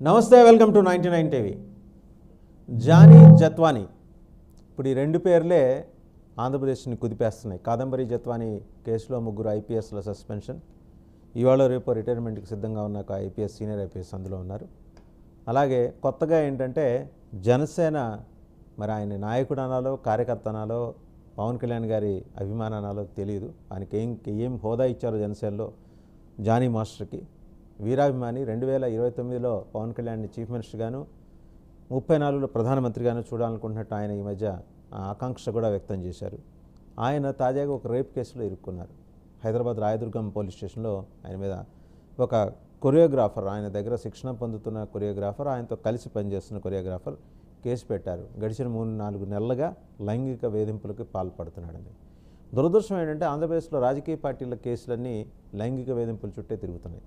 నమస్తే welcome to ninety nine TV. Jani Jethwani. ఇప్పుడు ఈ రెండు పేర్లే ఆంధ్రప్రదేశ్ని కుదిపేస్తున్నాయి. కాదంబరి జత్వానీ కేసులో ముగ్గురు ఐపీఎస్ల సస్పెన్షన్. ఇవాళ రేపు రిటైర్మెంట్కి సిద్ధంగా ఉన్న ఒక ఐపీఎస్ సీనియర్ ఐపీఎస్ అందులో ఉన్నారు. అలాగే కొత్తగా ఏంటంటే జనసేన మరి ఆయన నాయకుడు అనాలో కార్యకర్త అనాలో పవన్ కళ్యాణ్ గారి అభిమాన అనాలో తెలియదు ఆయనకి ఏం ఏం హోదా ఇచ్చారో జనసేనలో జానీ మాస్టర్కి. వీరాభిమాని రెండు వేల ఇరవై తొమ్మిదిలో పవన్ కళ్యాణ్ని చీఫ్ మినిస్టర్గాను ముప్పై నాలుగులో ప్రధానమంత్రిగాను చూడాలనుకుంటున్నట్టు ఆయన ఈ మధ్య ఆకాంక్ష కూడా వ్యక్తం చేశారు. ఆయన తాజాగా ఒక రేప్ కేసులో ఇరుక్కున్నారు. హైదరాబాద్ రాయదుర్గం పోలీస్ స్టేషన్లో ఆయన మీద ఒక కొరియోగ్రాఫర్ ఆయన దగ్గర శిక్షణ పొందుతున్న కొరియోగ్రాఫర్ ఆయనతో కలిసి పనిచేస్తున్న కొరియోగ్రాఫర్ కేసు పెట్టారు. గడిచిన మూడు నాలుగు నెలలుగా లైంగిక వేధింపులకు పాల్పడుతున్నాడని దురదృష్టం ఏంటంటే ఆంధ్రప్రదేశ్లో రాజకీయ పార్టీల కేసులన్నీ లైంగిక వేధింపుల చుట్టే తిరుగుతున్నాయి.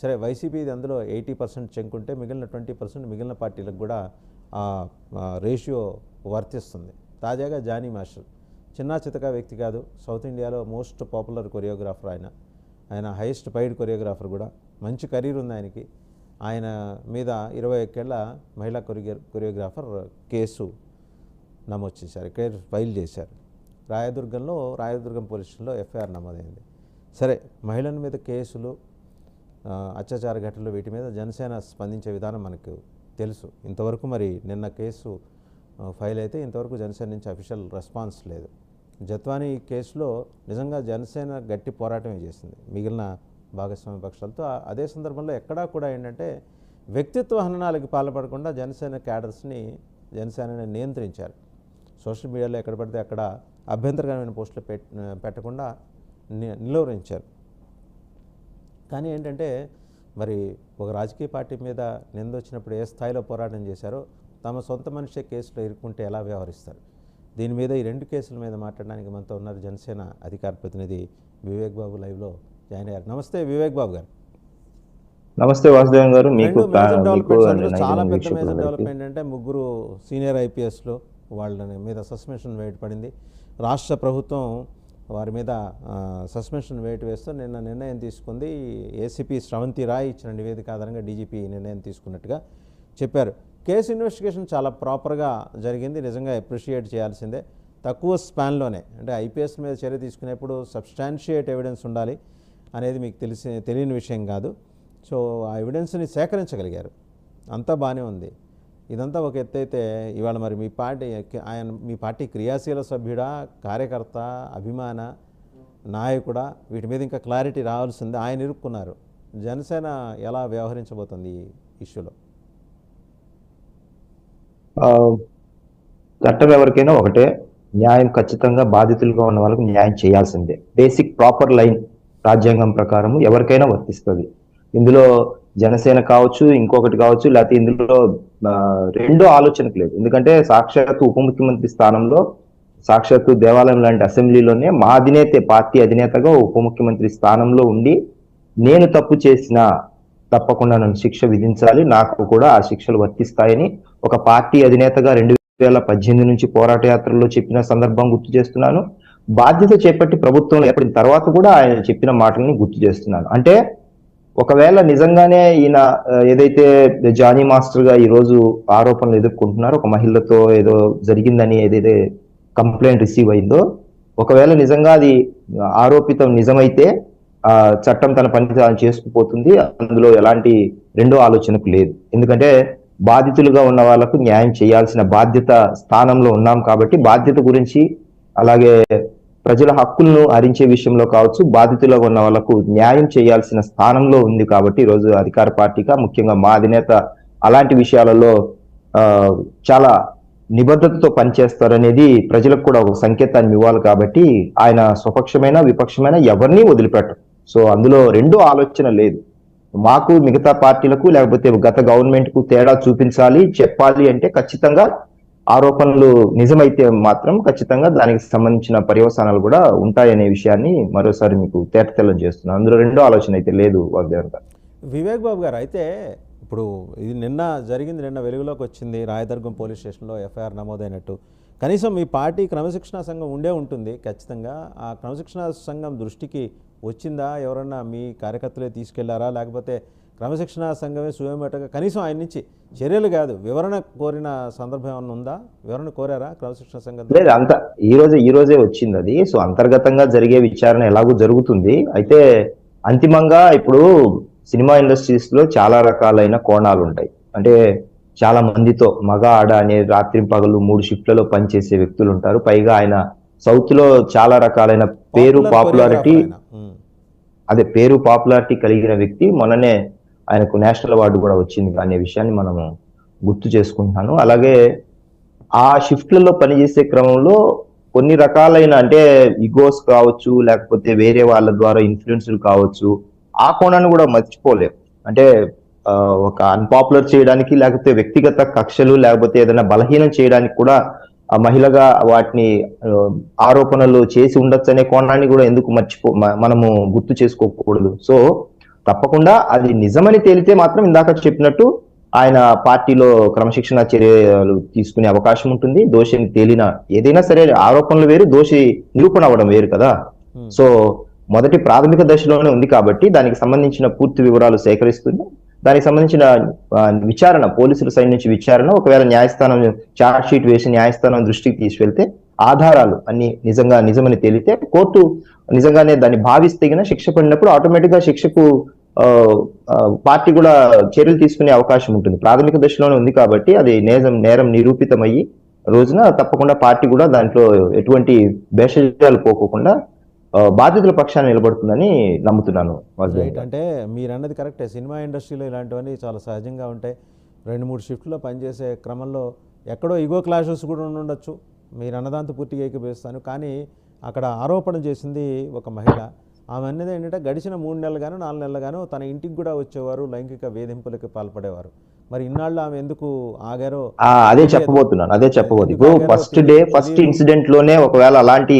సరే వైసీపీది అందులో ఎయిటీ పర్సెంట్ చెంకుంటే మిగిలిన ట్వంటీ పర్సెంట్ మిగిలిన పార్టీలకు కూడా ఆ రేషియో వర్తిస్తుంది. తాజాగా జానీ మాస్టర్ చిన్న చితక వ్యక్తి కాదు సౌత్ ఇండియాలో మోస్ట్ పాపులర్ కొరియోగ్రాఫర్ ఆయన. ఆయన హైయెస్ట్ పైడ్ కొరియోగ్రాఫర్ కూడా. మంచి కెరీర్ ఉంది ఆయనకి. ఆయన మీద ఇరవై ఒక్కేళ్ళ మహిళా కొరియో కొరియోగ్రాఫర్ కేసు నమోదు చేశారు కేసు ఫైల్ చేశారు. రాయదుర్గంలో రాయదుర్గం పోలీసులో ఎఫ్ఐఆర్ నమోదైంది. సరే మహిళల మీద కేసులు అత్యాచార ఘటనలు వీటి మీద జనసేన స్పందించే విధానం మనకు తెలుసు. ఇంతవరకు మరి నిన్న కేసు ఫైల్ అయితే ఇంతవరకు జనసేన నుంచి అఫీషియల్ రెస్పాన్స్ లేదు. జత్వాని కేసులో నిజంగా జనసేన గట్టి పోరాటమే చేసింది. మిగిలిన భాగస్వామ్య పక్షాలతో అదే సందర్భంలో ఎక్కడా కూడా ఏంటంటే వ్యక్తిత్వ హననాలకు పాల్పడకుండా జనసేన క్యాడర్స్ని జనసేనని నియంత్రించారు. సోషల్ మీడియాలో ఎక్కడ పడితే అక్కడ అభ్యంతరకరమైన పోస్టులు పెట్ పెట్టకుండా ని- నిలువరించారు. కానీ ఏంటంటే మరి ఒక రాజకీయ పార్టీ మీద నింద వచ్చినప్పుడు ఏ స్థాయిలో పోరాటం చేశారో తమ సొంత మనిషి కేసులో ఇరుక్కుంటే ఎలా వ్యవహరిస్తారు? దీని మీద ఈ రెండు కేసుల మీద మాట్లాడడానికి మనతో ఉన్నారు జనసేన అధికార ప్రతినిధి వివేక్ బాబు లైవ్లో జాయిన్ అయ్యారు. నమస్తే వివేక్ బాబు గారు. నమస్తే వాసుదేవన్ గారు. మీకు చాలా పెద్ద. మేజర్ డెవలప్మెంట్ అంటే ముగ్గురు సీనియర్ ఐపీఎస్లు వాళ్ళ మీద సస్పెన్షన్ వేటు పడింది. రాష్ట్ర ప్రభుత్వం వారి మీద సస్పెన్షన్ వేటు వేస్తూ నిన్న నిర్ణయం తీసుకుంది. ఏసీపీ శ్రవంతి రాయ్ ఇచ్చిన నివేదిక ఆధారంగా డీజీపీ నిర్ణయం తీసుకున్నట్టుగా చెప్పారు. కేసు ఇన్వెస్టిగేషన్ చాలా ప్రాపర్గా జరిగింది. నిజంగా అప్రిషియేట్ చేయాల్సిందే. తక్కువ స్పాన్లోనే అంటే ఐపీఎస్ మీద చర్య తీసుకునేప్పుడు సబ్స్టాన్షియేట్ ఎవిడెన్స్ ఉండాలి అనేది మీకు తెలిసి తెలియని విషయం కాదు. సో ఆ ఎవిడెన్స్ని సేకరించగలిగారు. అంతా బాగానే ఉంది. ఇదంతా ఒక ఎత్తైతే ఇవాళ మరి మీ పార్టీ ఆయన మీ పార్టీ క్రియాశీల సభ్యుడా కార్యకర్త అభిమాన నాయకుడా వీటి మీద ఇంకా క్లారిటీ రావాల్సింది. ఆయన ఇరుక్కున్నారు. జనసేన ఎలా వ్యవహరించబోతుంది ఈ ఇష్యూలో? చట్టం ఎవరికైనా ఒకటే. న్యాయం ఖచ్చితంగా బాధితులుగా ఉన్న వాళ్ళకి న్యాయం చేయాల్సిందే. బేసిక్ ప్రాపర్ లైన్ రాజ్యాంగం ప్రకారం ఎవరికైనా వర్తిస్తుంది. ఇందులో జనసేన కావచ్చు ఇంకొకటి కావచ్చు లేకపోతే ఇందులో రెండో ఆలోచనకు లేదు. ఎందుకంటే సాక్షాత్తు ఉప ముఖ్యమంత్రి స్థానంలో సాక్షాత్తు దేవాలయం లాంటి అసెంబ్లీలోనే మా అధినేత పార్టీ అధినేతగా ఉప ముఖ్యమంత్రి స్థానంలో ఉండి నేను తప్పు చేసిన తప్పకుండా నన్ను శిక్ష విధించాలి నాకు కూడా ఆ శిక్షలు వర్తిస్తాయని ఒక పార్టీ అధినేతగా రెండు వేల పద్దెనిమిది నుంచి పోరాట యాత్రలో చెప్పిన సందర్భం గుర్తు చేస్తున్నాను. బాధ్యత చేపట్టి ప్రభుత్వంలో ఏర్పడిన తర్వాత కూడా ఆయన చెప్పిన మాటల్ని గుర్తు చేస్తున్నాను. అంటే ఒకవేళ నిజంగానే ఈయన ఏదైతే జానీ మాస్టర్గా ఈ రోజు ఆరోపణలు ఎదుర్కొంటున్నారో ఒక మహిళతో ఏదో జరిగిందని ఏదైతే కంప్లైంట్ రిసీవ్ అయిందో ఒకవేళ నిజంగా అది ఆరోపితం నిజమైతే ఆ చట్టం తన పని తాను చేసుకుపోతుంది. అందులో ఎలాంటి రెండో ఆలోచనకు లేదు. ఎందుకంటే బాధితులుగా ఉన్న వాళ్ళకు న్యాయం చేయాల్సిన బాధ్యత స్థానంలో ఉన్నాం కాబట్టి బాధ్యత గురించి అలాగే ప్రజల హక్కులను హరించే విషయంలో కావచ్చు బాధితులుగా ఉన్న వాళ్ళకు న్యాయం చేయాల్సిన స్థానంలో ఉంది కాబట్టి ఈరోజు అధికార పార్టీగా ముఖ్యంగా మా అధినేత అలాంటి విషయాలలో చాలా నిబద్ధతతో పనిచేస్తారనేది ప్రజలకు కూడా ఒక సంకేతాన్ని ఇవ్వాలి కాబట్టి ఆయన స్వపక్షమైన విపక్షమైన ఎవరిని వదిలిపెట్టరు. సో అందులో రెండో ఆలోచన లేదు. మాకు మిగతా పార్టీలకు లేకపోతే గత గవర్నమెంట్కు తేడా చూపించాలి చెప్పాలి అంటే ఖచ్చితంగా ఆరోపణలు నిజమైతే మాత్రం ఖచ్చితంగా దానికి సంబంధించిన పర్యవసానాలు కూడా ఉంటాయనే విషయాన్ని మరోసారి మీకు తేటతెల్లం చేస్తున్నాను అందులో రెండో ఆలోచన అయితే లేదు వాగ్దేవన్ గారు. వివేక్ బాబు గారు అయితే ఇప్పుడు ఇది నిన్న జరిగింది నిన్న వెలుగులోకి వచ్చింది రాయదుర్గం పోలీస్ స్టేషన్లో ఎఫ్ఐఆర్ నమోదైనట్టు. కనీసం మీ పార్టీ క్రమశిక్షణా సంఘం ఉండే ఉంటుంది ఖచ్చితంగా. ఆ క్రమశిక్షణా సంఘం దృష్టికి వచ్చిందా? ఎవరన్నా మీ కార్యకర్తలే తీసుకెళ్ళారా? లేకపోతే క్రమశిక్షణ సంఘమే సువేమేటగా కనీసం ఆయన నుంచి చర్యలు కాదు వివరణ కోరిన సందర్భం ఏమైనా ఉందా? వివరణ కోరారా క్రమశిక్షణ సంఘం లేదు అంత ఈ రోజే ఈ రోజే వచ్చింది అది. సో అంతర్గతంగా జరిగే విచారణ ఎలాగో జరుగుతుంది. అయితే అంతిమంగా ఇప్పుడు సినిమా ఇండస్ట్రీస్లో చాలా రకాలైన కోణాలు ఉంటాయి అంటే చాలా మందితో మగ ఆడ అనే రాత్రి పగలు మూడు షిఫ్ట్లలో పనిచేసే వ్యక్తులు ఉంటారు పైగా ఆయన సౌత్లో చాలా రకాలైన పేరు పాపులారిటీ అదే పేరు పాపులారిటీ కలిగిన వ్యక్తి. మొన్ననే ఆయనకు నేషనల్ అవార్డు కూడా వచ్చింది అనే విషయాన్ని మనము గుర్తు చేసుకుంటున్నాను. అలాగే ఆ షిఫ్ట్లలో పనిచేసే క్రమంలో కొన్ని రకాలైన అంటే ఇగోస్ కావచ్చు లేకపోతే వేరే వాళ్ళ ద్వారా ఇన్ఫ్లుయెన్స్లు కావచ్చు ఆ కోణాన్ని కూడా మర్చిపోలేం. అంటే ఒక అన్పాపులర్ చేయడానికి లేకపోతే వ్యక్తిగత కక్షలు లేకపోతే ఏదైనా బలహీనం చేయడానికి కూడా ఆ మహిళగా వాటిని ఆరోపణలు చేసి ఉండొచ్చు అనే కోణాన్ని కూడా ఎందుకు మర్చిపో మ- మనము గుర్తు చేసుకోకూడదు. సో తప్పకుండా అది నిజమని తేలితే మాత్రం ఇందాక చెప్పినట్టు ఆయన పార్టీలో క్రమశిక్షణ చర్యలు తీసుకునే అవకాశం ఉంటుంది. దోషిని తేలిన ఏదైనా సరే ఆరోపణలు వేరు దోషి నిరూపణ అవ్వడం వేరు కదా. Hmm. సో మొదటి ప్రాథమిక దశలోనే ఉంది కాబట్టి దానికి సంబంధించిన పూర్తి వివరాలు సేకరిస్తుంది. దానికి సంబంధించిన విచారణ పోలీసుల సైడ్ నుంచి విచారణ ఒకవేళ న్యాయస్థానం చార్జ్ షీట్ వేసి న్యాయస్థానం దృష్టికి తీసుకెళ్తే ఆధారాలు అన్ని నిజంగా నిజమని తేలితే కోర్టు నిజంగానే దాన్ని భావిస్తే గిన శిక్ష పడినప్పుడు ఆటోమేటిక్గా శిక్షకు పార్టీ కూడా చర్యలు తీసుకునే అవకాశం ఉంటుంది. ప్రాథమిక దశలోనే ఉంది కాబట్టి అది నేరం నేరం నిరూపితమయ్యి రోజున తప్పకుండా పార్టీ కూడా దాంట్లో ఎటువంటి భేషజాలు పోకోకుండా బాధితుల పక్షాన్ని నిలబడుతుందని నమ్ముతున్నాను. రైట్. అంటే మీరు అన్నది కరెక్టే. సినిమా ఇండస్ట్రీలో ఇలాంటివన్నీ చాలా సహజంగా ఉంటాయి. రెండు మూడు షిఫ్ట్లో పనిచేసే క్రమంలో ఎక్కడో ఇగో క్లాషెస్ కూడా ఉండొచ్చు మీరు అన్నదాంతో పూర్తిగా ఏకీభవిస్తాను కానీ అక్కడ ఆరోపణ చేసింది ఒక మహిళ. ఆమె అన్నది ఏంటంటే గడిచిన మూడు నెలలు గాను నాలుగు నెలలు గాను తన ఇంటికి కూడా వచ్చేవారు లైంగిక వేధింపులకు పాల్పడేవారు. మరి ఇన్నాళ్ళు ఆమె ఎందుకు ఆగారో ఆ, అదే చెప్పబోతున్నాను అదే చెప్పబోతుంది ఇప్పుడు ఫస్ట్ డే ఫస్ట్ ఇన్సిడెంట్లోనే ఒకవేళ అలాంటి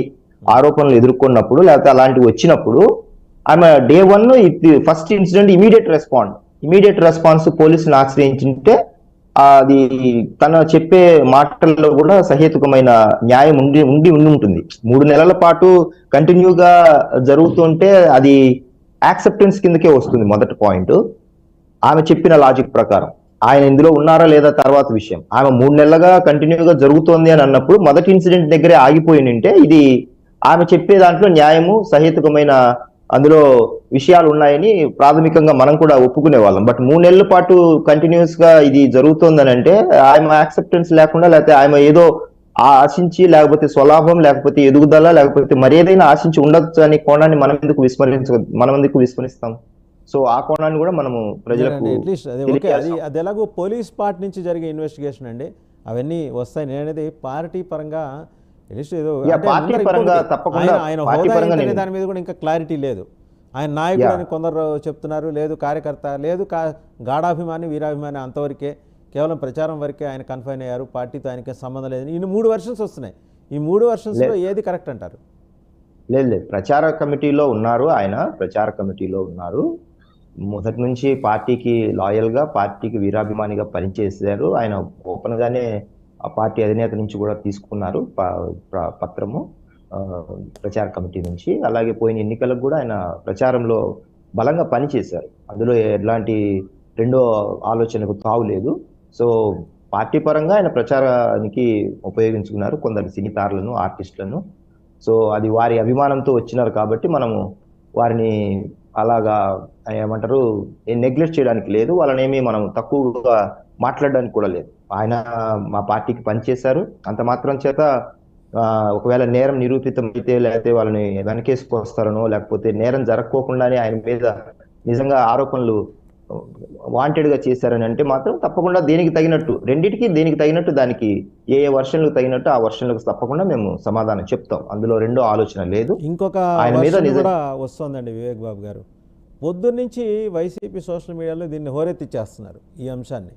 ఆరోపణలు ఎదుర్కొన్నప్పుడు లేకపోతే అలాంటివి వచ్చినప్పుడు ఆమె day one first incident immediate respond immediate response పోలీసులను ఆశ్రయించుంటే అది తన చెప్పే మాటల్లో కూడా సహేతుకమైన న్యాయం ఉండి ఉండి ఉండి ఉంటుంది. మూడు నెలల పాటు కంటిన్యూగా జరుగుతుంటే అది యాక్సెప్టెన్స్ కిందకే వస్తుంది మొదటి పాయింట్. ఆమె చెప్పిన లాజిక్ ప్రకారం. ఆయన ఇందులో ఉన్నారా లేదా తర్వాత విషయం. ఆమె మూడు నెలలుగా కంటిన్యూగా జరుగుతోంది అని అన్నప్పుడు మొదటి ఇన్సిడెంట్ దగ్గరే ఆగిపోయిందంటే ఇది ఆమె చెప్పే దాంట్లో న్యాయము సహేతుకమైన అందులో విషయాలు ఉన్నాయని ప్రాథమికంగా మనం కూడా ఒప్పుకునే వాళ్ళం. బట్ మూడు నెలల పాటు కంటిన్యూస్గా ఇది జరుగుతోందని అంటే ఆమె యాక్సెప్టెన్స్ లేకుండా లేకపోతే ఆమె ఏదో ఆశించి లేకపోతే స్వలాభం లేకపోతే ఎదుగుదల లేకపోతే మరేదైనా ఆశించి ఉండొచ్చు అనే కోణాన్ని మనం ఎందుకు విస్మరించ మనం ఎందుకు విస్మరిస్తాం? సో ఆ కోణాన్ని కూడా మనము ప్రజలకు అదే ఎలాగో పోలీస్ పార్ట్ నుంచి జరిగే ఇన్వెస్టిగేషన్ అండి. అవన్నీ వస్తాయి. నేను అనేది పార్టీ పరంగా అట్లీస్ట్ ఏదో ఆయన- దాని మీద కూడా ఇంకా క్లారిటీ లేదు. ఆయన నాయకుడు. అని కొందరు చెప్తున్నారు లేదు కార్యకర్త లేదు కా గాఢాభిమాని వీరాభిమాని అంతవరకే కేవలం ప్రచారం వరకే ఆయన కన్ఫైన్ అయ్యారు పార్టీతో ఆయనకి సంబంధం లేదు ఈ మూడు వర్షన్స్ వస్తున్నాయి. ఈ మూడు వర్షన్స్లో ఏది కరెక్ట్ అంటారు? లేదు లేదు. ప్రచార కమిటీలో ఉన్నారు ఆయన ప్రచార కమిటీలో ఉన్నారు. మొదటి నుంచి పార్టీకి లాయల్గా పార్టీకి వీరాభిమానిగా పనిచేశారు. ఆయన ఓపెన్ గానే ఆ పార్టీ అధినేత నుంచి కూడా తీసుకున్నారు ప- పత్రము ప్రచార కమిటీ నుంచి. అలాగే పోయిన ఎన్నికలకు కూడా ఆయన ప్రచారంలో బలంగా పనిచేశారు. అందులో ఎలాంటి రెండో ఆలోచనకు తావులేదు సో పార్టీ పరంగా ఆయన ప్రచారానికి ఉపయోగించుకున్నారు కొందరు సినీతారులను ఆర్టిస్టులను. సో అది వారి అభిమానంతో వచ్చినారు కాబట్టి మనము వారిని అలాగా ఏమంటారు నెగ్లెక్ట్ చేయడానికి లేదు. వాళ్ళని మనం తక్కువగా మాట్లాడడానికి కూడా లేదు. ఆయన మా పార్టీకి పనిచేశారు. అంత మాత్రం చేత ఒకవేళ నేరం నిరూపితం అయితే లేకపోతే వాళ్ళని వెనకేసుకొస్తారనో లేకపోతే నేరం జరగకోకుండానే ఆయన మీద నిజంగా ఆరోపణలు వాంటెడ్గా చేశారని అంటే మాత్రం తప్పకుండా దేనికి తగినట్టు రెండిటికి దేనికి తగినట్టు దానికి ఏ ఏ వర్షన్లకు తగినట్టు ఆ వర్షన్లకు తప్పకుండా మేము సమాధానం చెప్తాం. అందులో రెండో ఆలోచన లేదు. ఇంకొక ఆయన మీద వస్తుందండి వివేక్ బాబు గారు. పొద్దున్నుంచి వైసీపీ సోషల్ మీడియాలో దీన్ని హోరెత్తిచ్చేస్తున్నారు ఈ అంశాన్ని.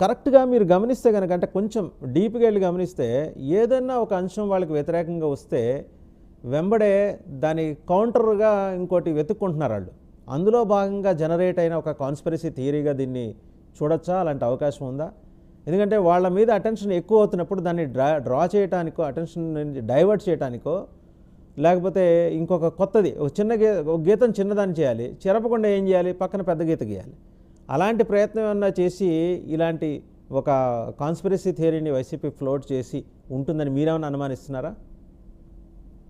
కరెక్ట్గా మీరు గమనిస్తే కనుక అంటే కొంచెం డీప్గా వెళ్ళి గమనిస్తే ఏదైనా ఒక అంశం వాళ్ళకి వ్యతిరేకంగా వస్తే వెంబడే దాని కౌంటర్గా ఇంకోటి వెతుక్కుంటున్నారు వాళ్ళు. అందులో భాగంగా జనరేట్ అయిన ఒక కాన్స్పిరసీ థియరీగా దీన్ని చూడొచ్చా? అలాంటి అవకాశం ఉందా? ఎందుకంటే వాళ్ళ మీద అటెన్షన్ ఎక్కువ అవుతున్నప్పుడు దాన్ని డ్రా డ్రా చేయడానికో అటెన్షన్ డైవర్ట్ చేయడానికో లేకపోతే ఇంకొక కొత్తది ఒక చిన్న గీ ఒక గీతం చిన్నదాన్ని చేయాలి. చెరపకుండా ఏం చేయాలి? పక్కన పెద్ద గీత గీయాలి. అలాంటి ప్రయత్నం ఏమన్నా చేసి ఇలాంటి ఒక కాన్స్పిరసీ థియరీని వైసీపీ ఫ్లోట్ చేసి ఉంటుందని మీరేమన్నా అనుమానిస్తున్నారా?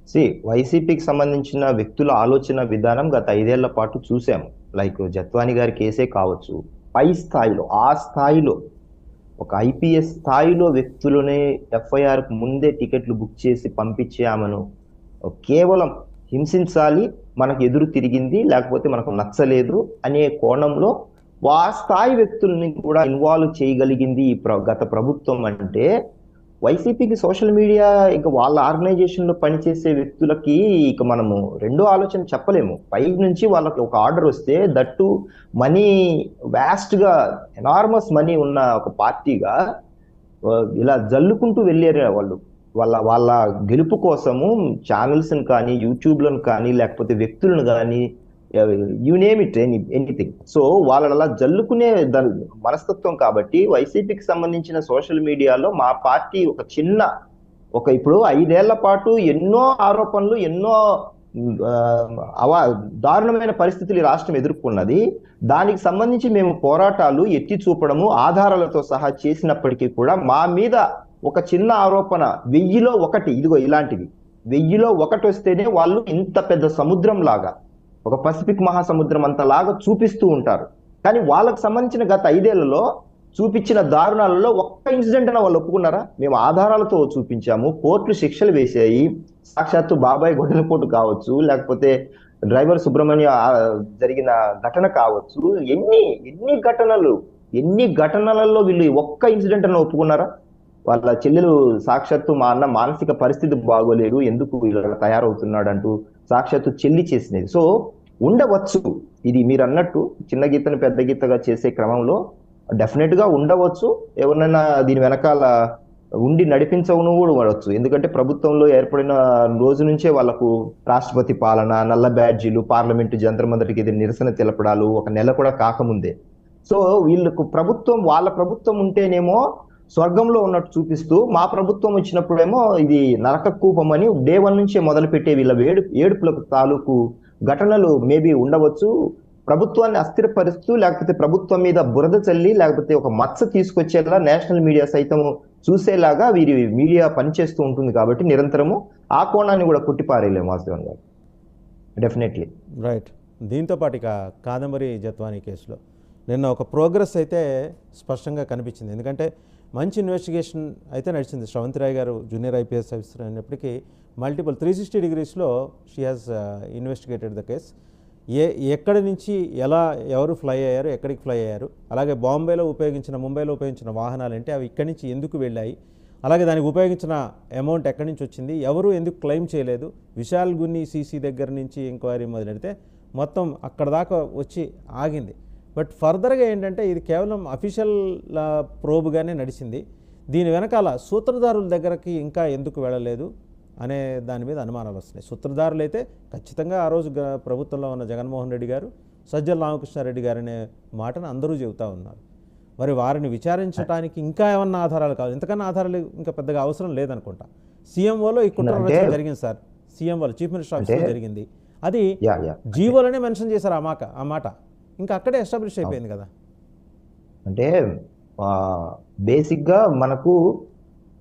సి వైసీపీకి సంబంధించిన వ్యక్తుల ఆలోచన విధానం గత ఐదేళ్ళ పాటు చూసాము. లైక్ జత్వాని గారి కేసే కావచ్చు. పై స్థాయిలో ఆ స్థాయిలో ఒక ఐపీఎస్ స్థాయిలో వ్యక్తులనే ఎఫ్ఐఆర్కు ముందే టికెట్లు బుక్ చేసి పంపించామను కేవలం హింసించాలి మనకు ఎదురు తిరిగింది లేకపోతే మనకు నచ్చలేదు అనే కోణంలో ఆ స్థాయి వ్యక్తుల్ని కూడా ఇన్వాల్వ్ చేయగలిగింది ఈ ప్ర- గత ప్రభుత్వం అంటే వైసీపీకి సోషల్ మీడియా ఇంకా వాళ్ళ ఆర్గనైజేషన్లో పనిచేసే వ్యక్తులకి ఇక మనము రెండో ఆలోచన చెప్పలేము. పై నుంచి వాళ్ళకి ఒక ఆర్డర్ వస్తే దట్టు మనీ వ్యాస్ట్గా ఎనార్మస్ మనీ ఉన్న ఒక పార్టీగా ఇలా జల్లుకుంటూ వెళ్ళారు వాళ్ళు. వాళ్ళ వాళ్ళ గెలుపు కోసము ఛానల్స్ కానీ యూట్యూబ్లను కానీ లేకపోతే వ్యక్తులను కానీ you name it any anything so వాళ్ళని అలా జల్లుకునే ద- మనస్తత్వం కాబట్టి వైసీపీకి సంబంధించిన సోషల్ మీడియాలో మా పార్టీ ఒక చిన్న ఒక ఇప్పుడు ఐదేళ్ళ పాటు ఎన్నో ఆరోపణలు ఎన్నో అవా దారుణమైన పరిస్థితులు ఈ రాష్ట్రం ఎదుర్కొన్నది. దానికి సంబంధించి మేము పోరాటాలు ఎత్తి చూపడము ఆధారాలతో సహా చేసినప్పటికీ కూడా మా మీద ఒక చిన్న ఆరోపణ వెయ్యిలో ఒకటి ఇదిగో ఇలాంటివి వెయ్యిలో ఒకటి వస్తేనే వాళ్ళు ఇంత పెద్ద సముద్రం లాగా ఒక పసిఫిక్ మహాసముద్రం అంతలాగా చూపిస్తూ ఉంటారు. కానీ వాళ్ళకు సంబంధించిన గత ఐదేళ్ళలో చూపించిన దారుణాలలో ఒక్క ఇన్సిడెంట్ అయినా వాళ్ళు ఒప్పుకున్నారా? మేము ఆధారాలతో చూపించాము కోర్టులు శిక్షలు వేసాయి సాక్షాత్తు బాబాయ్ గొడ్డలపోటు కావచ్చు లేకపోతే డ్రైవర్ సుబ్రహ్మణ్య జరిగిన ఘటన కావచ్చు. ఎన్ని ఎన్ని ఘటనలు ఎన్ని ఘటనలలో వీళ్ళు ఒక్క ఇన్సిడెంట్ అని ఒప్పుకున్నారా? వాళ్ళ చెల్లెలు సాక్షాత్తు మా అన్న మానసిక పరిస్థితి బాగోలేడు ఎందుకు ఇలా తయారవుతున్నాడు అంటూ సాక్షాత్తు చెల్లి చేసినది. సో ఉండవచ్చు. ఇది మీరు అన్నట్టు చిన్న గీతను పెద్ద గీతగా చేసే క్రమంలో డెఫినెట్గా ఉండవచ్చు. ఎవరినైనా దీని వెనకాల ఉండి నడిపించవును కూడా ఉండవచ్చు ఎందుకంటే ప్రభుత్వంలో ఏర్పడిన రోజు నుంచే వాళ్ళకు రాష్ట్రపతి పాలన నల్ల బ్యాడ్జీలు పార్లమెంటు జంతర్ మంతటికి నిరసన తెలపడాలు ఒక నెల కూడా కాకముందే. సో వీళ్ళకు ప్రభుత్వం వాళ్ళ ప్రభుత్వం ఉంటేనేమో స్వర్గంలో ఉన్నట్టు చూపిస్తూ మా ప్రభుత్వం వచ్చినప్పుడేమో ఇది నరక కూపం అని డే వన్ నుంచే మొదలుపెట్టే వీళ్ళ వేడు ఏడుపులకు తాలూకు ఘటనలు మేబీ ఉండవచ్చు. ప్రభుత్వాన్ని అస్థిరపరుస్తూ లేకపోతే ప్రభుత్వం మీద బురద చల్లి లేకపోతే ఒక మచ్చ తీసుకొచ్చేలా నేషనల్ మీడియా సైతం చూసేలాగా వీరి మీడియా పనిచేస్తూ ఉంటుంది కాబట్టి నిరంతరము ఆ కోణాన్ని కూడా కొట్టిపారేయలేము వాస్తవం గారు. డెఫినెట్లీ రైట్ దీంతో పాటు ఇక కాదంబరి జత్వానీ కేసులో నిన్న ఒక ప్రోగ్రెస్ అయితే స్పష్టంగా కనిపించింది. ఎందుకంటే మంచి ఇన్వెస్టిగేషన్ అయితే నడిచింది. శ్రవంతి రాయ్ గారు జూనియర్ ఐపీఎస్ ఆఫీసర్ అయినప్పటికీ multiple three sixty డిగ్రీస్లో she has investigated the case. ఏ ఎక్కడి నుంచి ఎలా ఎవరు ఫ్లై అయ్యారు ఎక్కడికి ఫ్లై అయ్యారు అలాగే బాంబేలో ఉపయోగించిన ముంబైలో ఉపయోగించిన వాహనాలు అంటే అవి ఇక్కడి నుంచి ఎందుకు వెళ్ళాయి అలాగే దానికి ఉపయోగించిన అమౌంట్ ఎక్కడి నుంచి వచ్చింది ఎవరు ఎందుకు క్లెయిమ్ చేయలేదు విశాల్ గున్ని సీసీ దగ్గర నుంచి ఎంక్వైరీ మొదలెడితే మొత్తం అక్కడ దాకా వచ్చి ఆగింది. బట్ ఫర్దర్గా ఏంటంటే ఇది కేవలం అఫీషియల్ ప్రోబ్గానే నడిచింది. దీని వెనకాల సూత్రధారుల దగ్గరకి ఇంకా ఎందుకు వెళ్ళలేదు అనే దాని మీద అనుమానాలు వస్తున్నాయి. సూత్రధారులు అయితే ఖచ్చితంగా ఆ రోజు గ- ప్రభుత్వంలో ఉన్న జగన్మోహన్ రెడ్డి గారు సజ్జల రామకృష్ణారెడ్డి గారు అనే మాటను అందరూ చెబుతూ ఉన్నారు. మరి వారిని విచారించడానికి ఇంకా ఏమన్నా ఆధారాలు కావాలి? ఇంతకన్నా ఆధారాలు ఇంకా పెద్దగా అవసరం లేదనుకుంటా. సీఎంఓలో ఈ కుట్ర అంటే- రచన జరిగింది సార్. సీఎంఓలో చీఫ్ మినిస్టర్ ఆఫీస్లో జరిగింది. అది జీవోలోనే మెన్షన్ చేశారు ఆ మాట ఆ మాట. ఇంకా అక్కడే ఎస్టాబ్లిష్ అయిపోయింది కదా. అంటే బేసిక్గా మనకు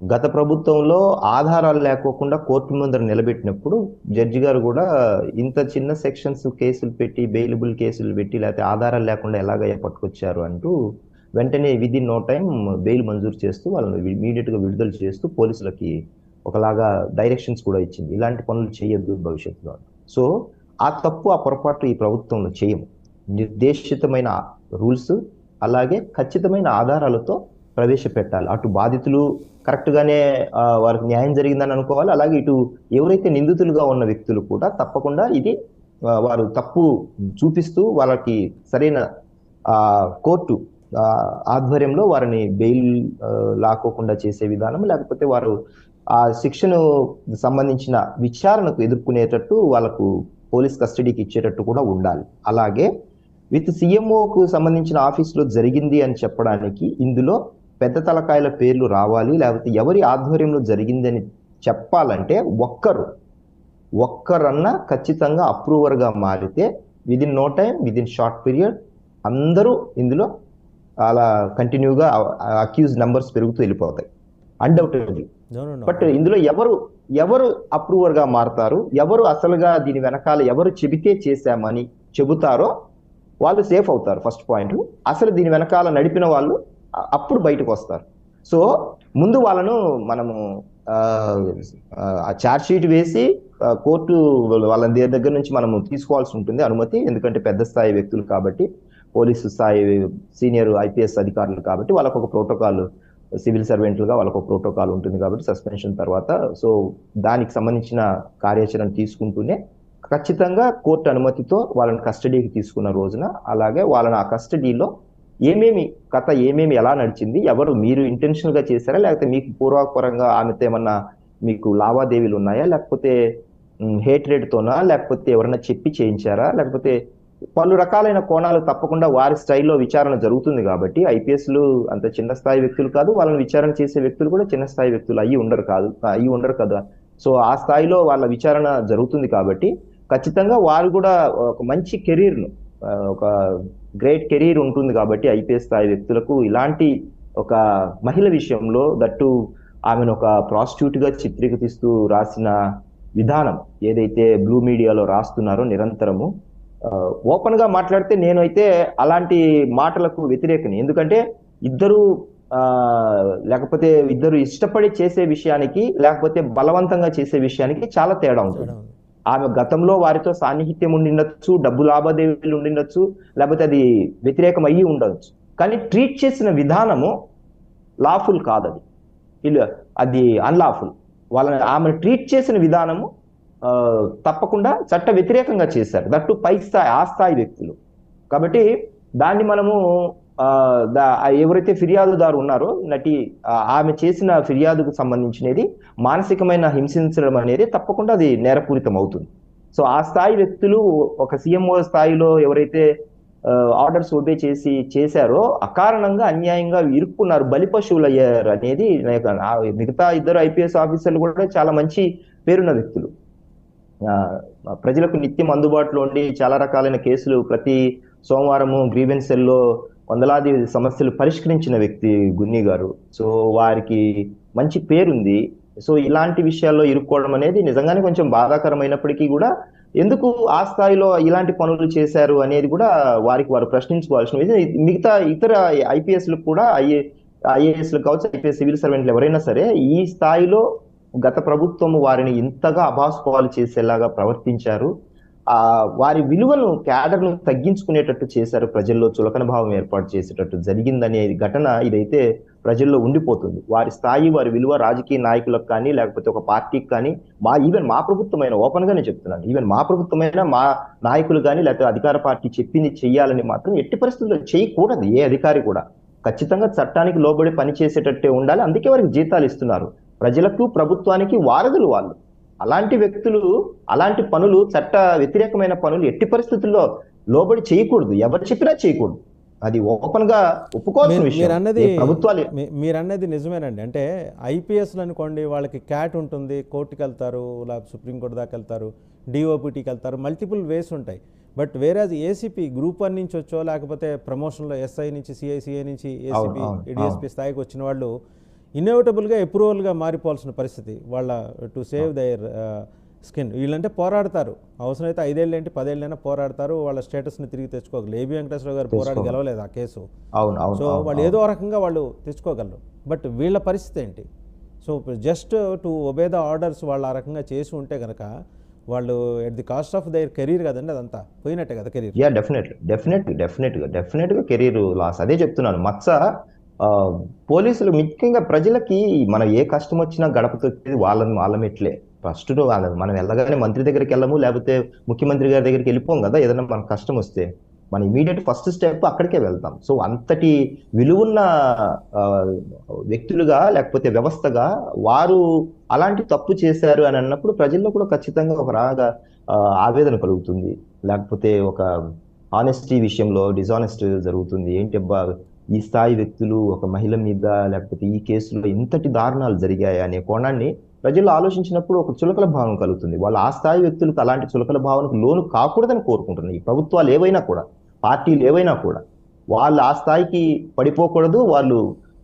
గత ప్రభుత్వంలో ఆధారాలు లేకోకుండా కోర్టు ముందర నిలబెట్టినప్పుడు జడ్జి గారు కూడా ఇంత చిన్న సెక్షన్స్ కేసులు పెట్టి బెయిలబుల్ కేసులు పెట్టి లేకపోతే ఆధారాలు లేకుండా ఎలాగ పట్టుకొచ్చారు అంటూ వెంటనే విదిన్ నో టైం బెయిల్ మంజూరు చేస్తూ వాళ్ళని ఇమీడియట్గా విడుదల చేస్తూ పోలీసులకి ఒకలాగా డైరెక్షన్స్ కూడా ఇచ్చింది. ఇలాంటి పనులు చేయొద్దు భవిష్యత్తులో సో ఆ తప్పు ఆ పొరపాటు ఈ ప్రభుత్వంలో చేయము. నిర్దేశితమైన రూల్స్ అలాగే ఖచ్చితమైన ఆధారాలతో ప్రవేశపెట్టాలి. అటు బాధితులు కరెక్ట్గానే వారికి న్యాయం జరిగిందని అనుకోవాలి. అలాగే ఇటు ఎవరైతే నిందితులుగా ఉన్న వ్యక్తులు కూడా తప్పకుండా ఇది వారు తప్పు చూపిస్తూ వాళ్ళకి సరైన కోర్టు ఆధ్వర్యంలో వారిని బెయిల్ లాక్కోకుండా చేసే విధానం లేకపోతే వారు ఆ శిక్షను సంబంధించిన విచారణకు ఎదుర్కొనేటట్టు వాళ్ళకు పోలీస్ కస్టడీకి ఇచ్చేటట్టు కూడా ఉండాలి. అలాగే విత్ సిఎంఓకు సంబంధించిన ఆఫీసులో జరిగింది అని చెప్పడానికి ఇందులో పెద్ద తలకాయల పేర్లు రావాలి లేకపోతే ఎవరి ఆధ్వర్యంలో జరిగిందని చెప్పాలంటే ఒక్కరు. ఒక్కరన్నా ఖచ్చితంగా అప్రూవర్గా మారితే within no time within short period అందరూ ఇందులో అలా కంటిన్యూగా అక్యూజ్ నంబర్స్ పెరుగుతూ వెళ్ళిపోతాయి. అన్డౌటెడ్లీ. బట్ ఇందులో ఎవరు ఎవరు అప్రూవర్గా మారతారు ఎవరు అసలుగా దీని వెనకాల ఎవరు చెబితే చేశామని చెబుతారో వాళ్ళు సేఫ్ అవుతారు ఫస్ట్ పాయింట్ అసలు దీని వెనకాల నడిపిన వాళ్ళు అప్పుడు బయటకు వస్తారు. సో ముందు వాళ్ళను మనము ఆ, షీట్ వేసి కోర్టు వాళ్ళ దగ్గర దగ్గర నుంచి మనము తీసుకోవాల్సి ఉంటుంది అనుమతి. ఎందుకంటే పెద్ద స్థాయి వ్యక్తులు కాబట్టి పోలీసు స్థాయి సీనియర్ ఐపీఎస్ అధికారులు కాబట్టి వాళ్ళకు ఒక ప్రోటోకాల్ సివిల్ సర్వెంట్లుగా వాళ్ళకు ఒక ప్రోటోకాల్ ఉంటుంది కాబట్టి సస్పెన్షన్ తర్వాత. సో దానికి సంబంధించిన కార్యాచరణ తీసుకుంటూనే ఖచ్చితంగా కోర్టు అనుమతితో వాళ్ళని కస్టడీకి తీసుకున్న రోజున అలాగే వాళ్ళని ఆ కస్టడీలో ఏమేమి కథ ఏమేమి ఎలా నడిచింది ఎవరు మీరు ఇంటెన్షనల్గా చేశారా లేకపోతే మీకు పూర్వపరంగా ఆమెతో ఏమన్నా మీకు లావాదేవీలు ఉన్నాయా లేకపోతే హేట్రేడ్తోనా లేకపోతే ఎవరైనా చెప్పి చేయించారా లేకపోతే పలు రకాలైన కోణాలు తప్పకుండా వారి స్టైల్లో విచారణ జరుగుతుంది కాబట్టి ఐపీఎస్లు అంత చిన్న స్థాయి వ్యక్తులు కాదు వాళ్ళని విచారణ చేసే వ్యక్తులు కూడా చిన్న స్థాయి వ్యక్తులు అయ్యి ఉండరు కాదు అయ్యి ఉండరు కదా. సో ఆ స్థాయిలో వాళ్ళ విచారణ జరుగుతుంది కాబట్టి ఖచ్చితంగా వారు కూడా ఒక మంచి కెరీర్ను ఒక గ్రేట్ కెరీర్ ఉంటుంది కాబట్టి ఐపీఎస్ స్థాయి వ్యక్తులకు ఇలాంటి ఒక మహిళ విషయంలో దట్టు ఆమెను ఒక ప్రాస్టిట్యూట్గా చిత్రీకరిస్తూ రాసిన విధానం ఏదైతే బ్లూ మీడియాలో రాస్తున్నారో నిరంతరము ఓపెన్గా మాట్లాడితే నేనైతే అలాంటి మాటలకు వ్యతిరేకని ఎందుకంటే ఇద్దరు ఆ లేకపోతే ఇద్దరు ఇష్టపడి చేసే విషయానికి లేకపోతే బలవంతంగా చేసే విషయానికి చాలా తేడా ఉంటుంది తేడా ఉంది. ఆమె గతంలో వారితో సాన్నిహిత్యం ఉండిండొచ్చు డబ్బు లావాదేవీలు ఉండిండొచ్చు లేకపోతే అది వ్యతిరేకం అయ్యి ఉండవచ్చు కానీ ట్రీట్ చేసిన విధానము లాఫుల్ కాదు అది ఇల్లు అది అన్లాఫుల్. వాళ్ళని ఆమెను ట్రీట్ చేసిన విధానము తప్పకుండా చట్ట వ్యతిరేకంగా చేశారు. దట్టు పై స్థాయి ఆ స్థాయి వ్యక్తులు. కాబట్టి దాన్ని మనము ఎవరైతే ఫిర్యాదుదారు ఉన్నారో నటి ఆమె చేసిన ఫిర్యాదుకు సంబంధించినది మానసికమైన హింసించడం అనేది తప్పకుండా అది నేరపూరితం అవుతుంది సో ఆ స్థాయి వ్యక్తులు ఒక సీఎంఓ స్థాయిలో ఎవరైతే ఆర్డర్స్ ఒబే చేసి చేశారో అకారణంగా అన్యాయంగా ఇరుక్కున్నారు బలి పశువులు అయ్యారు అనేది మిగతా ఇద్దరు ఐపీఎస్ ఆఫీసర్లు కూడా చాలా మంచి పేరున్న వ్యక్తులు. ప్రజలకు నిత్యం అందుబాటులో ఉండి చాలా రకాలైన కేసులు ప్రతి సోమవారము గ్రీవెన్స్ సెల్లో వందలాది సమస్యలు పరిష్కరించిన వ్యక్తి గున్ని గారు. సో వారికి మంచి పేరుంది. సో ఇలాంటి విషయాల్లో ఇరుక్కోవడం అనేది నిజంగానే కొంచెం బాధాకరమైనప్పటికీ కూడా ఎందుకు ఆ స్థాయిలో ఇలాంటి పనులు చేశారు అనేది కూడా వారికి వారు ప్రశ్నించుకోవాల్సిన మిగతా ఇతర ఐపీఎస్లు కూడా ఐఏ ఐఏఎస్లు కావచ్చు ఐపీఎస్ సివిల్ సర్వెంట్లు ఎవరైనా సరే ఈ స్థాయిలో గత ప్రభుత్వం వారిని ఇంతగా అభాస్పాలు చేసేలాగా ప్రవర్తించారు. ఆ వారి విలువను క్యాడర్ను తగ్గించుకునేటట్టు చేశారు ప్రజల్లో చులకన భావం ఏర్పాటు చేసేటట్టు జరిగిందనే ఘటన ఇదైతే ప్రజల్లో ఉండిపోతుంది. వారి స్థాయి వారి విలువ రాజకీయ నాయకులకు కానీ లేకపోతే ఒక పార్టీకి కానీ మా ఈవెన్ మా ప్రభుత్వమైన ఓపెన్ గానే చెప్తున్నాను. ఈవెన్ మా ప్రభుత్వమైన మా నాయకులు కానీ లేకపోతే అధికార పార్టీ చెప్పింది చెయ్యాలని మాత్రం ఎట్టి పరిస్థితుల్లో చేయకూడదు. ఏ అధికారి కూడా. ఖచ్చితంగా చట్టానికి లోబడి పనిచేసేటట్టే ఉండాలి. అందుకే వారికి జీతాలు ఇస్తున్నారు. ప్రజలకు ప్రభుత్వానికి వారధులు వాళ్ళు. అలాంటి వ్యక్తులు అలాంటి పనులు చట్ట వ్యతిరేకమైన పనులు ఎట్టి పరిస్థితుల్లో లోబడి చేయకూడదు. ఎవరు చెప్పినా చేయకూడదు. అది ఓపెన్గా ఒప్పుకోవాల్సిన విషయం. అన్నది ప్రభుత్వాలు మీ- మీరు అన్నది నిజమేనండి. అంటే ఐపీఎస్లు అనుకోండి వాళ్ళకి క్యాట్ ఉంటుంది కోర్టుకి వెళ్తారు లేకపోతే సుప్రీంకోర్టు దాకా వెళ్తారు డిఓపిటీకి వెళ్తారు మల్టిపుల్ వేస్ ఉంటాయి. బట్ వేరే ఏసీపీ గ్రూప్ వన్ నుంచి వచ్చో లేకపోతే ప్రమోషన్లో ఎస్ఐ నుంచి సిఐసిఐ నుంచి ఏసీపీ డిఎస్పీ స్థాయికి వచ్చిన వాళ్ళు ఇన్నోవేటబుల్గా అప్రూవల్గా మారిపోవాల్సిన పరిస్థితి. వాళ్ళ టు సేవ్ దైర్ స్కిన్ వీళ్ళంటే పోరాడతారు. అవసరమైతే ఐదేళ్ళు ఏంటి పదేళ్ళైనా పోరాడతారు. వాళ్ళ స్టేటస్ని తిరిగి తెచ్చుకోగలరు. ఏబి వెంకటేశ్వర గారు పోరాడి గెలవలేదు ఆ కేసు? సో వాళ్ళు ఏదో రకంగా వాళ్ళు తెచ్చుకోగలరు. బట్ వీళ్ళ పరిస్థితి ఏంటి? So just to obey the orders వాళ్ళు ఆ రకంగా చేసి ఉంటే కనుక వాళ్ళు at the cost of their career కదండి అదంతా. పోయినట్టే కదా కెరీర్ యా డెఫినెట్లీ డెఫినెట్ డెఫినెట్గా డెఫినెట్గా కెరీర్ లాస్ అదే చెప్తున్నాను. మచ్చ పోలీసులు ముఖ్యంగా ప్రజలకి మనం ఏ కష్టం వచ్చినా గడప తొక్కేది వాళ్ళని వాళ్ళ మెట్లే. ఫస్ట్ మనం వెళ్ళగానే మంత్రి దగ్గరికి వెళ్ళము లేకపోతే ముఖ్యమంత్రి గారి దగ్గరికి వెళ్ళిపోం కదా ఏదైనా మనకు కష్టం వస్తే. మన ఇమీడియట్ ఫస్ట్ స్టెప్ అక్కడికే వెళ్తాం. సో అంతటి విలువున్న వ్యక్తులుగా లేకపోతే వ్యవస్థగా వారు అలాంటి తప్పు చేశారు అని అన్నప్పుడు ప్రజల్లో కూడా ఖచ్చితంగా ఒక రాగా ఆవేదన కలుగుతుంది. లేకపోతే ఒక ఆనెస్టీ విషయంలో డిజానెస్ట్ జరుగుతుంది. ఏంటి అబ్బా ఈ స్థాయి వ్యక్తులు ఒక మహిళ మీద లేకపోతే ఈ కేసులో ఇంతటి దారుణాలు జరిగాయి అనే కోణాన్ని ప్రజలు ఆలోచించినప్పుడు ఒక చులకల భావం కలుగుతుంది. వాళ్ళు ఆ స్థాయి వ్యక్తులకు అలాంటి చులకల భావనకు లోను కాకూడదని కోరుకుంటున్నాయి ఈ ప్రభుత్వాలు ఏవైనా కూడా పార్టీలు ఏవైనా కూడా వాళ్ళు ఆ స్థాయికి పడిపోకూడదు. వాళ్ళు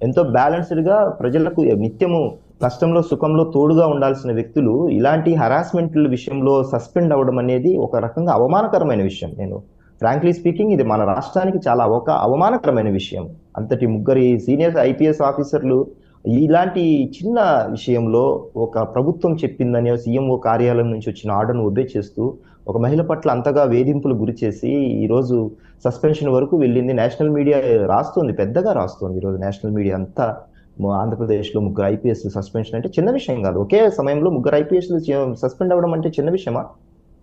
ఎంతో బ్యాలెన్స్డ్గా ప్రజలకు నిత్యము కష్టంలో సుఖంలో తోడుగా ఉండాల్సిన వ్యక్తులు ఇలాంటి హరాస్మెంట్ల విషయంలో సస్పెండ్ అవ్వడం అనేది ఒక రకంగా అవమానకరమైన విషయం. నేను ఫ్రాంక్లీ స్పీకింగ్ ఇది మన రాష్ట్రానికి చాలా ఒక అవమానకరమైన విషయం. అంతటి ముగ్గురి సీనియర్ ఐపీఎస్ ఆఫీసర్లు ఇలాంటి చిన్న విషయంలో ఒక ప్రభుత్వం చెప్పిందని సీఎంఓ కార్యాలయం నుంచి వచ్చిన ఆర్డర్ను ఒబే చేస్తూ ఒక మహిళ పట్ల అంతగా వేధింపులు గురి చేసి ఈరోజు సస్పెన్షన్ వరకు వెళ్ళింది. నేషనల్ మీడియా రాస్తుంది పెద్దగా రాస్తుంది. ఈరోజు నేషనల్ మీడియా అంతా ఆంధ్రప్రదేశ్లో ముగ్గురు ఐపీఎస్ సస్పెన్షన్ అంటే చిన్న విషయం కాదు. ఒకే సమయంలో ముగ్గురు ఐపీఎస్ సస్పెండ్ అవ్వడం అంటే చిన్న విషయమా?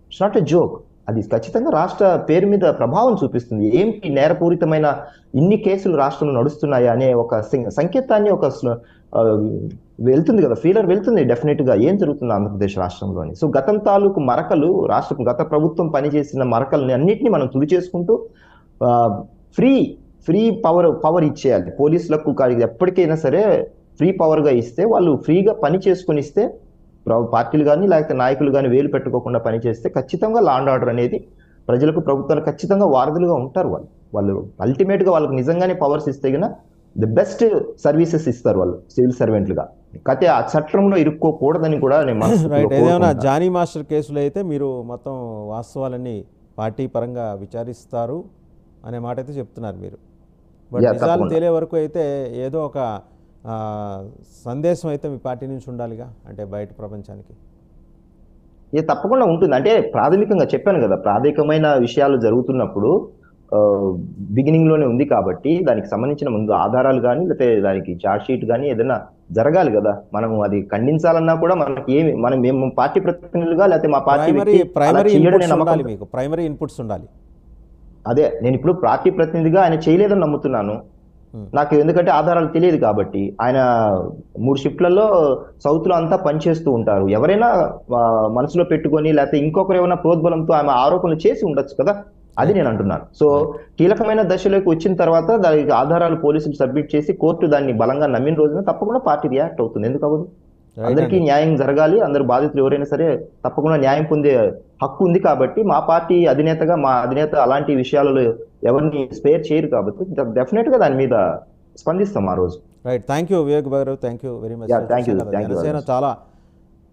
ఇట్స్ నాట్ ఎ జోక్ అది ఖచ్చితంగా రాష్ట్ర పేరు మీద ప్రభావం చూపిస్తుంది. ఏంటి నేరపూరితమైన ఇన్ని కేసులు రాష్ట్రంలో నడుస్తున్నాయి అనే ఒక సంకేతాన్ని ఒక వెళ్తుంది కదా ఫీలర్ వెళ్తుంది డెఫినెట్గా ఏం జరుగుతుంది ఆంధ్రప్రదేశ్ రాష్ట్రంలోని? సో గతం తాలూకు మరకలు రాష్ట్ర గత ప్రభుత్వం పనిచేసిన మరకల్ని అన్నిటిని మనం తుది చేసుకుంటూ ఫ్రీ ఫ్రీ పవర్ పవర్ ఇచ్చేయాలి. పోలీసులకు ఎప్పటికైనా సరే ఫ్రీ పవర్గా ఇస్తే వాళ్ళు ఫ్రీగా పని చేసుకుని ఇస్తే పార్టీలు కానీ లేకపోతే నాయకులు కానీ వేలు పెట్టుకోకుండా పనిచేస్తే ఖచ్చితంగా లా అండ్ ఆర్డర్ అనేది ప్రజలకు ప్రభుత్వానికి ఖచ్చితంగా వారధులుగా ఉంటారు వాళ్ళు వాళ్ళు అల్టిమేట్గా వాళ్ళకి నిజంగానే పవర్స్ ఇస్తే గన ది బెస్ట్ సర్వీసెస్ ఇస్తారు వాళ్ళు సివిల్ సర్వెంట్లుగా కాకపోతే ఆ చట్టంలో ఇరుక్కోకూడదని కూడా నేను రైట్ ఏదైనా. జానీ మాస్టర్ కేసులో అయితే మీరు మొత్తం వాస్తవాలన్నీ పార్టీ పరంగా విచారిస్తారు అనే మాట అయితే చెప్తున్నారు మీరు బట్ నిజాలు. తెలియ వరకు అయితే ఏదో ఒక సందేశం అయితే మీ పార్టీ నుంచి ఉండాలిగా? అంటే బయట ప్రపంచానికి? ఇది తప్పకుండా ఉంటుంది. అంటే ప్రాథమికంగా చెప్పాను కదా ప్రాథమికమైన విషయాలు జరుగుతున్నప్పుడు బిగినింగ్లోనే ఉంది కాబట్టి దానికి సంబంధించిన ముందు ఆధారాలు కానీ లేకపోతే దానికి చార్జ్ షీట్ కానీ ఏదైనా జరగాలి కదా. మనం అది ఖండించాలన్నా కూడా మనకి ఏమి మనం మేము పార్టీ ప్రతినిధులుగా లేకపోతే మా పార్టీ ప్రైమరీ ప్రైమరీ ఇన్పుట్స్ ఉండాలి మీకు. ప్రైమరీ ఇన్పుట్స్ ఉండాలి. అదే నేను ఇప్పుడు పార్టీ ప్రతినిధిగా ఆయన చేయలేదని నమ్ముతున్నాను. నాకు ఎందుకంటే ఆధారాలు తెలియదు కాబట్టి ఆయన మూడు షిఫ్ట్లలో సౌత్లో అంతా పనిచేస్తూ ఉంటారు. ఎవరైనా మనసులో పెట్టుకొని లేకపోతే ఇంకొకరు ఏమైనా ప్రోద్బలంతో ఆమె ఆరోపణలు చేసి ఉండొచ్చు కదా? అది నేను అంటున్నాను. సో కీలకమైన దశలోకి వచ్చిన తర్వాత దానికి ఆధారాలు పోలీసులు సబ్మిట్ చేసి కోర్టు దాన్ని బలంగా నమ్మిన రోజున తప్పకుండా పార్టీ రియాక్ట్ అవుతుంది. ఎందుకు అవ్వదు? అందరికీ. న్యాయం జరగాలి అందరు బాధితులు ఎవరైనా సరే తప్పకుండా న్యాయం పొందే హక్కు ఉంది కాబట్టి మా పార్టీ అధినేతగా మా అధినేత అలాంటి విషయాలలో ఎవరిని స్పేర్ చేయరు కాబట్టి డెఫినెట్గా దాని మీద స్పందిస్తాం ఆ రోజు. Right thank you Vivek భగరవ్ thank you very much Janasena. చాలా